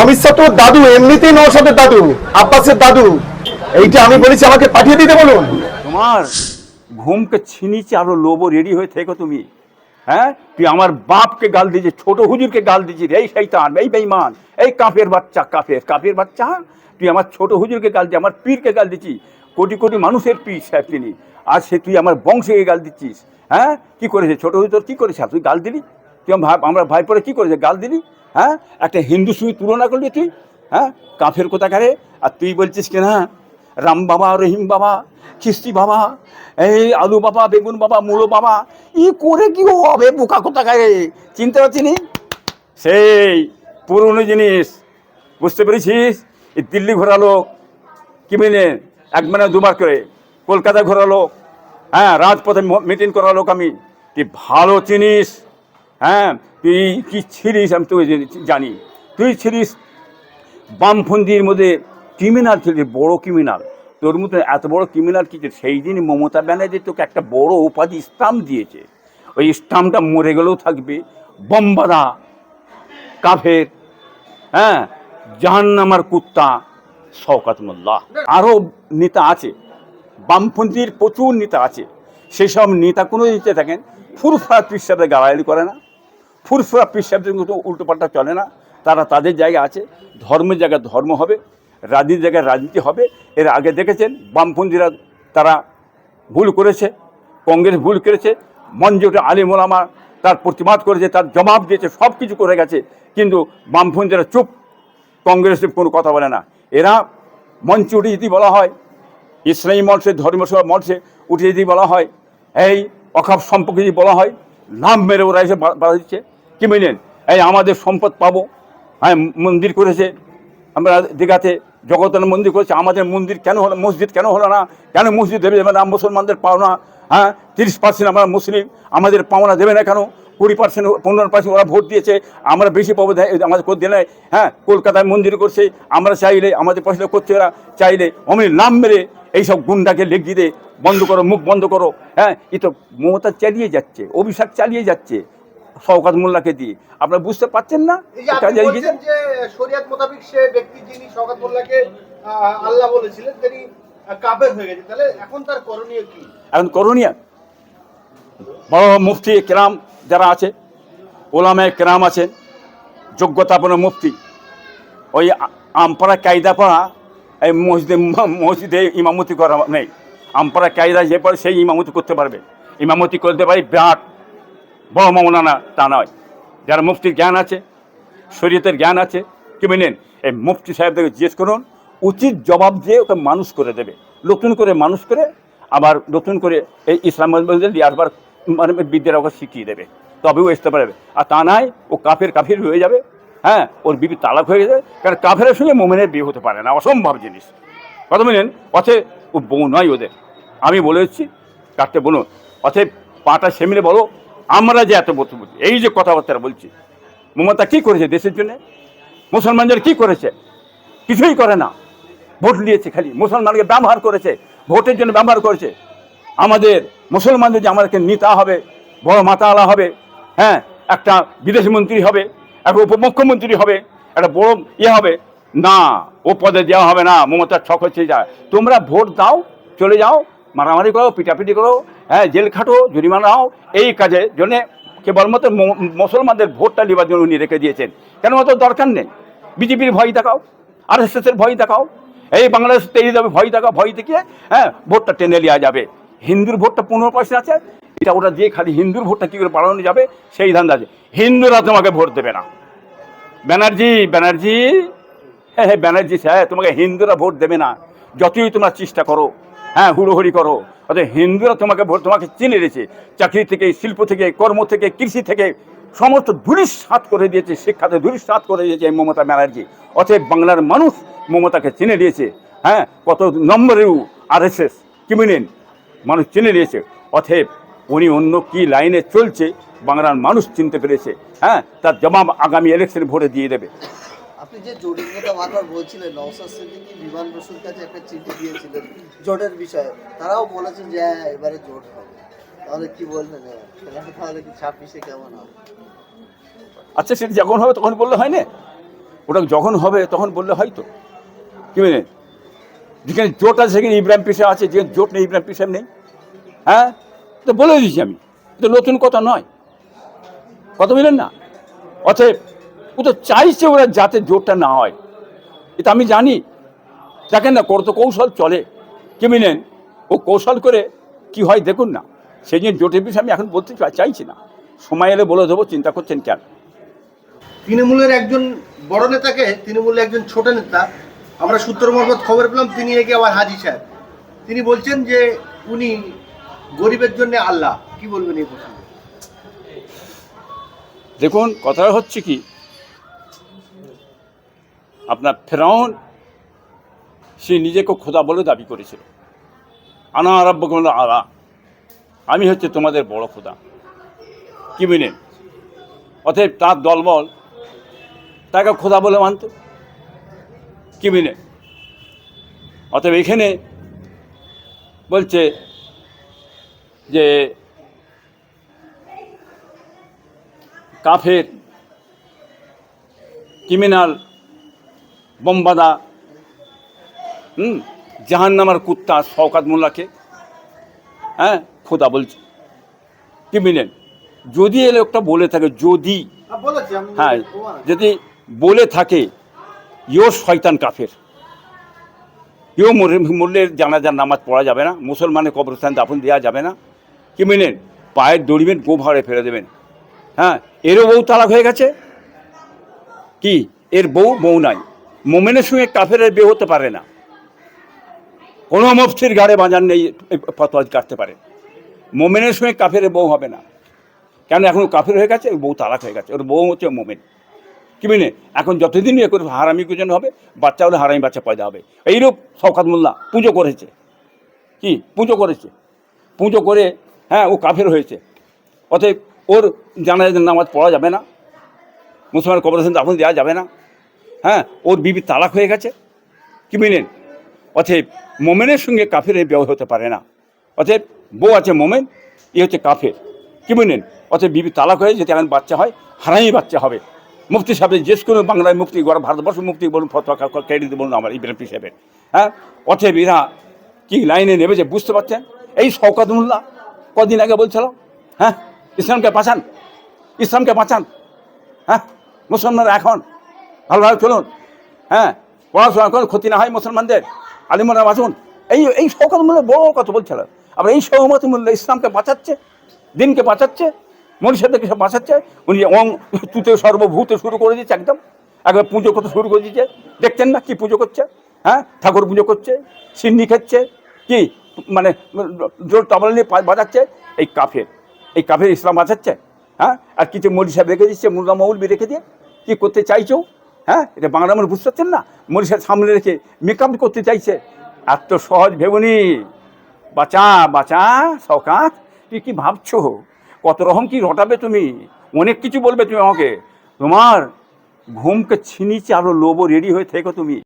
অমিত তোর দাদু, এমনিতেই নৌসাদের দাদু, আব্বাসের দাদু। এইটা আমি বলেছি, আমাকে পাঠিয়ে দিতে বলুন। তোমার ঘুমকে ছিনিয়েছে আরও লোবো রেডি হয়ে থেকো তুমি। হ্যাঁ? তুই আমার বাপকে গাল দিয়েছিস, ছোট হুজুরকে গাল দিয়েছিস। এই শৈতান এই বেইমান এই কাফের বাচ্চা, কাফের কাফের বাচ্চা? তুই আমার ছোট হুজুরকে গাল দিয়ে আমার পীরকে গাল দিচ্ছিস কোটি কোটি মানুষের পীর সাহেব তিনি। আর সে তুই আমার বংশকে গাল দিচ্ছিস। হ্যাঁ? কি করেছে? ছোট হুজুর তোর কি করেছে? তুই গাল দিলি? তুই আমার ভাই, আমরা ভাই পরে কি করেছে? গাল দিলি? হ্যাঁ? একটা হিন্দু সঙ্গে তুলনা করলি তুই হ্যাঁ? কাফের কোথাকারে? আর তুই বলছিস কি না? রাম বাবা, রহিম বাবা, খিস্তি বাবা, এই আলু বাবা, বেগুন বাবা, মূলো বাবা, ই করে কি হবে বোকা কোথাকারে? চিনতে পারছি নি? সেই পুরনো জিনিস, বুঝতে পেরেছিস? এই দিল্লি ঘোরালো, কি মিলে এক মানে দুবার করে। কলকাতা ঘোরালো হ্যাঁ রাজপথে মিটিং করা লোক আমি তুই ভালো চিনিস হ্যাঁ? তুই কি ছিলিস আমি তুই জানি। তুই ছিলিস বামপন্থীর মধ্যে ক্রিমিনাল ছিল বড় ক্রিমিনাল তোর মতো এত বড় ক্রিমিনাল কি সেই দিন মমতা ব্যানার্জি তোকে একটা বড় উপাধি স্টাম্প দিয়েছে। ওই স্টাম্পটা মরে গেলেও থাকবে। বম্বাদা, কাফের হ্যাঁ জাহান্নামার কুত্তা, শওকাত মোল্লা। আরও নেতা আছে। বামপন্থীর প্রচুর নেতা আছে। সেসব নেতা কোনো দিতে থাকেন, ফুরফুরা পিসাবদের গালাগালি করে না? ফুরফুরা পিসাবদের মতো উল্টোপাল্টা চলে না। তারা তাদের জায়গা আছে, ধর্মের জায়গায় ধর্ম হবে, রাজনীতির জায়গায় রাজনীতি হবে। এর আগে দেখেছেন, বামপন্থীরা তারা ভুল করেছে, কংগ্রেস ভুল করেছে মঞ্জুটা আলিম ওলামা তার প্রতিবাদ করেছে, তার জবাব দিয়েছে সব কিছু করে গেছে। কিন্তু বামপন্থীরা চুপ কংগ্রেসের কোনো কথা বলে না। এরা মঞ্চে উঠে যদি বলা হয়, ইসলামী মঞ্চে, ধর্মসভা মঞ্চে উঠে যদি বলা হয়, এই অখাপ সম্পর্কে যদি বলা হয়, নাম মেরে ওরা এসে বাধা দিচ্ছে। কি বুঝলেন এই আমাদের সম্পদ পাবো। হ্যাঁ মন্দির করেছে। আমরা দীঘাতে জগন্নাথ মন্দির করেছে। আমাদের মন্দির কেন হলো, মসজিদ কেন হলো না? কেন মসজিদ দেবে? না মুসলমানদের পাওনা হ্যাঁ তিরিশ পার্সেন্ট আমরা মুসলিম। আমাদের পাওনা দেবে না কেন? কুড়ি পার্সেন্ট পনেরো পার্সেন্ট ওরা ভোট দিয়েছে। আমরা বেশি পাবো আমাদের করতে নাই। হ্যাঁ কলকাতায় মন্দির করছে। আমরা চাইলে, আমাদের পয়সা করছে ওরা। চাইলে অমনি নাম মেরে এইসব গুন্ডাকে লেগিয়ে দে। বন্ধ করো, মুখ বন্ধ করো। হ্যাঁ এ তো মমতা চালিয়ে যাচ্ছে অভিশাপ চালিয়ে যাচ্ছে। শওকাত মোল্লাকে দিয়ে। আপনারা বুঝতে পারছেন না? এই যে এটা আপনি চালিয়ে বলছেন গেছে। শরিয়াত মোতাবেক সে ব্যক্তি যিনি শওকত মোল্লাকে আল্লাহ বলেছিলেন তিনি কাফের হয়ে গেছে তাহলে এখন তার করণীয় কি? এখন করণীয়? বড় মুফতি কেরাম যারা আছে ওলামায় কেরাম আছেন যোগ্যতাপন্ন মুফতি ওই আমপাড়া কায়দা পড়া এই মসজিদে মসজিদে ইমামতি করা নেই। আমপাড়া কায়দা যে পড়ে সেই ইমামতি করতে পারবে। ইমামতি করতে পারি বিরাট বড় মৌলানা তা নয়। যারা মুফতির জ্ঞান আছে, শরীয়তের জ্ঞান আছে, কি বলেন, এই মুফতি সাহেবদেরকে জিজ্ঞেস করুন, উচিত জবাব দিয়ে ওকে মানুষ করে দেবে। নতুন করে মানুষ করে, আবার নতুন করে এই ইসলাম লিয়ারবার মানে বিদ্যার ওকে শিখিয়ে দেবে। তবেও আসতে পারবে আর তা নয় ও কাফের কাফির হয়ে যাবে হ্যাঁ ওর বিবি তালাক হয়ে যাবে কারণ কাফের সঙ্গে মোমেনের বিয়ে হতে পারে না, অসম্ভব জিনিস। কথা বলেন অথে ও বউ নয় ওদের। আমি বলে এসেছি কাটতে বলুন, অতএব পাটা সেমিলে বলো আমরা যে এত বলতে এই যে কথাবার্তা বলছি, মমতা কি করেছে দেশের জন্য? মুসলমানদের কি করেছে? কিছুই করে না। ভোট নিয়েছে খালি। মুসলমানকে ব্যবহার করেছে। ভোটের জন্য ব্যবহার করেছে। আমাদের মুসলমানদের যে আমাদেরকে নেতা হবে, বড় মাতাওয়ালা হবে হ্যাঁ একটা বিদেশ মন্ত্রী হবে, একটা উপমুখ্যমন্ত্রী হবে, একটা বড় ইয়ে হবে, না, ও পদে দেওয়া হবে না। মমতার ছক হচ্ছে যায় তোমরা ভোট দাও, চলে যাও, মারামারি করো, পিটাপিটি করো হ্যাঁ জেল খাটো, জরিমানা নাও, এই কাজের জন্যে কেবলমাত্র মুসলমানদের ভোটটা নেবার জন্য উনি রেখে দিয়েছেন। কেন অত দরকার নেই? বিজেপির ভয় দেখাও আর এস এর ভয় দেখাও, এই বাংলাদেশ তেড়ে যাবে ভয় দেখাও, ভয় দেখিয়ে হ্যাঁ ভোটটা টেনে নেওয়া যাবে। হিন্দুর ভোটটা পনেরো পার্সেন্ট আছে, এটা ওটা দিয়ে খালি হিন্দুর ভোটটা কী করে বাড়ানো যাবে, সেই ধান্দা আছে। হিন্দুরা তোমাকে ভোট দেবে না। ব্যানার্জি ব্যানার্জি হ্যাঁ হ্যাঁ ব্যানার্জি স্যার, তোমাকে হিন্দুরা ভোট দেবে না। যতই তোমরা চেষ্টা করো হ্যাঁ হুড়োহুড়ি করো অর্থাৎ হিন্দুরা তোমাকে তোমাকে চিনে রেখেছে। চাকরি থেকে, শিল্প থেকে, কর্ম থেকে, কৃষি থেকে সমস্ত ধূলিসাৎ করে দিয়েছে, শিক্ষাতে ধূলিসাৎ করে দিয়েছে মমতা ব্যানার্জি। অতএব বাংলার মানুষ মমতাকে চিনে দিয়েছে হ্যাঁ কত নম্বরেও আর এস এস কি মিনেন মানুষ চিনে নিয়েছে। অতএব উনি অন্য কি লাইনে চলছে, বাংলার মানুষ চিনতে পেরেছে। হ্যাঁ তার জবাব আগামী ইলেকশনে ভোটে দিয়ে দেবে। আপনি যে জোটের কথা বারবার বলছিলেন নওসাদ সিদ্দিকী বিমান বসুর কাছে একটা চিঠি দিয়েছিলেন জোটের বিষয়ে। তারাও বলেছেন যে হ্যাঁ এবারে জোট হবে। তাহলে কি বলবেন? এবার? তাহলে কি ছাব্বিশে কেমন হবে? আচ্ছা সেটা যখন হবে তখন বললে হয় না? ওটা যখন হবে তখন বললে হয়তো কি বুঝলেন যেখানে জোট আছে, সেখানে ইব্রাহিম পিসাব আছে, যেখানে জোট নেই, ইব্রাহিম পিসাব নেই। হ্যাঁ? তো বলে দিয়েছি আমি। তো নতুন কথা নয়। কথা বললেন না? অতএব ও তো চাইছে ওরা যাতে জোটটা না হয়। এটা আমি জানি। দেখেন না কত কৌশল চলে। কি মিনেন? ও কৌশল করে কি হয় দেখুন না। সেই জন্য জোটের বিষয়ে আমি এখন বলতে চাইছি না। সময় এলে বলে দেবো চিন্তা করছেন কেন? তৃণমূলের একজন বড় নেতাকে তৃণমূলের একজন ছোট নেতা আমরা সূত্র মারফত খবর পেলাম তিনি একে আবার হাজি সাহেব। তিনি বলছেন যে উনি গরিবের জন্য আল্লাহ। কি বলবেন এই প্রসঙ্গে? দেখুন কথা হচ্ছে কি আপনার ফেরাউন, সে নিজেকে খোদা বলে দাবি করেছিল। আনা আরব্য করল আরা আমি হচ্ছে তোমাদের বড় খোদা। কি মিনেন অতএব তার দলবল তাকে খোদা বলে মানত। কি মিনে অতএব এখানে বলছে যে কাফের ক্রিমিনাল বোমবাদা হুম? জাহান্নামার কুত্তা শওকাত মোল্লাকে হ্যাঁ? খোদা বলছে। কি মিলেন যদি এ লোকটা বলে থাকে যদি হ্যাঁ, হ্যাঁ। যদি বলে থাকে ইও শয়তান কাফের। ইও মূল্যের জানাজার নামাজ পড়া যাবে না মুসলমানের কবরস্থান দাফন দেওয়া যাবে না। কি মিলেন পায়ের দড়িবেন গো ভাড়ে ফেলে দেবেন। হ্যাঁ এরও বউ তালাক হয়ে গেছে? কি? এর বউ বউ নাই। মোমেনের সঙ্গে কাফের বিয়ে হতে পারে না। কোনো মুফতির গাড়ে বাজার নেই ফতোয়া কাটতে পারে। মোমেনের সঙ্গে কাফের বউ হবে না। কেন এখন কাফের হয়ে গেছে? বউ তালাক হয়ে গেছে। ওর বউ হচ্ছে মোমেন। কি মেনে? এখন যতদিন ইয়ে করে হারামি কুজন হবে, বাচ্চা হলে হারামি বাচ্চা পয়দা হবে। এইরূপ শওকাত মোল্লা পুজো করেছে। কি? পুজো করেছে। পুজো করে হ্যাঁ ও কাফের হয়েছে। অতএব ওর জানাজার নামাজ পড়া যাবে না। মুসলমান কবরস্থান দাফন দেওয়া যাবে না। হ্যাঁ ওর বিবি তালাক হয়ে গেছে। কি মিলেন অতএব মোমেনের সঙ্গে কাফের বিয়ে হতে পারে না। অতএব বউ আছে মোমেন, এ হচ্ছে কাফের। কি বুঝলেন অতএব বিবি তালাক হয়ে যদি এখন বাচ্চা হয় হারাই বাচ্চা হবে। মুফতি সাহেব, যে কোনো বাংলায় মুক্তি গড়া ভারতবর্ষ মুক্তি বলুন, ফতোয়া ক্রেডিট বলুন আমার ইব্রাহিম সাহেবের। হ্যাঁ? অতএব এরা কি লাইনে নেমেছে বুঝতে পারছেন? এই শওকাত মোল্লা কদিন আগে বলছিল হ্যাঁ ইসলামকে বাঁচান ইসলামকে বাঁচান। হ্যাঁ মুসলমানরা এখন ভালোভাবে চলুন হ্যাঁ পড়াশোনা করুন, ক্ষতি না হয় মুসলমানদের। আলিমরা বাঁচুন এই এই শৌকত মূল্য বড় কথা বলছিল আবার এই সহমত মূল্য ইসলামকে বাঁচাচ্ছে, দিনকে বাঁচাচ্ছে, মনীষাদেরকে সব বাঁচাচ্ছে। উনি অং তুতে সর্বভূতে শুরু করে দিচ্ছে একদম। একবার পুজো করতে শুরু করে দিচ্ছে দেখছেন না কি পুজো করছে? হ্যাঁ ঠাকুর পুজো করছে, সিন্নি খাচ্ছে, কি মানে জোর তবলা নিয়ে বাজাচ্ছে। এই কাফের এই কাফের ইসলাম বাঁচাচ্ছে। হ্যাঁ আর কিছু মৌলি রেখে দিচ্ছে মুল্লা মৌলবি রেখে দিয়ে। কী করতে চাইছো? হ্যাঁ? এটা বাংলা মানুষ বুঝতে পারছেন না? মরিষের সামনে রেখে মেকআপ করতে চাইছে। এত সহজ ভেবনি। বাঁচা বাঁচা সকাত তুই কি ভাবছ? কত রকম কি রটাবে তুমি? অনেক কিছু বলবে তুমি আমাকে। তোমার ঘুমকে ছিনিচে আরও লোবো রেডি হয়ে থেকো তুমি।